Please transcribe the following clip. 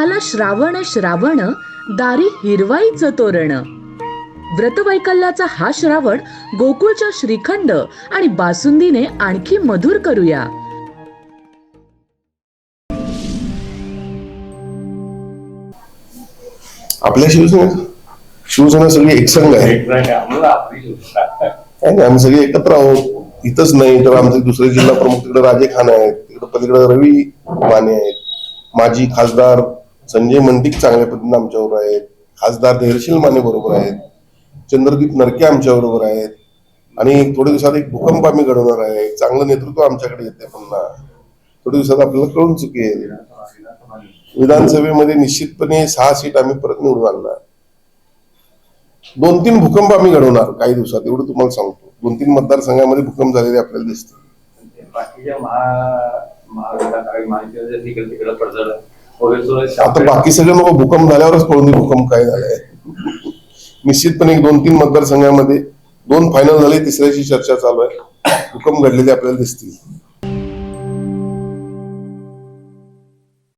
आला श्रावण श्रावण दारी हिरवाईच तोरण. व्रतवैकल्याचा हा श्रावण गोकुळच्या श्रीखंड आणि बासुंदीने आणखी मधुर करूया. आपल्या शिवसेना शिवसेना सगळी एकसंघ आहे. काय नाही आम्ही सगळे एकत्र आहोत. इथंच नाही तर आमचे दुसरे जिल्हा प्रमुख तिकडे राजे खान आहेत तिकडे पलीकडे रवी माने आहेत. माजी खासदार संजय मंडिक चांगल्या पद्धतीने आमच्याबरोबर आहेत. खासदार धैर्यशील माने बरोबर आहेत. चंद्रदीप नरके आमच्या बरोबर आहेत. आणि थोड्या दिवसात एक भूकंप आम्ही घडवणार आहे. चांगलं नेतृत्व आमच्याकडे येते पुन्हा. थोड्या दिवसात आपल्याला कळून चुकेल. विधानसभेमध्ये निश्चितपणे सहा सीट आम्ही परत निवडून आणणार. दोन तीन भूकंप आम्ही घडवणार काही दिवसात एवढं तुम्हाला सांगतो. दोन तीन मतदारसंघामध्ये भूकंप झालेले आपल्याला दिसतील. आता बाकी सगळे लोक भूकंप झाल्यावरच कळून भूकंप काय झालाय निश्चितपणे एक दोन तीन मतदारसंघामध्ये दोन फायनल झाले तिसऱ्याची चर्चा चालू आहे. भूकंप घडलेले आपल्याला दिसतील.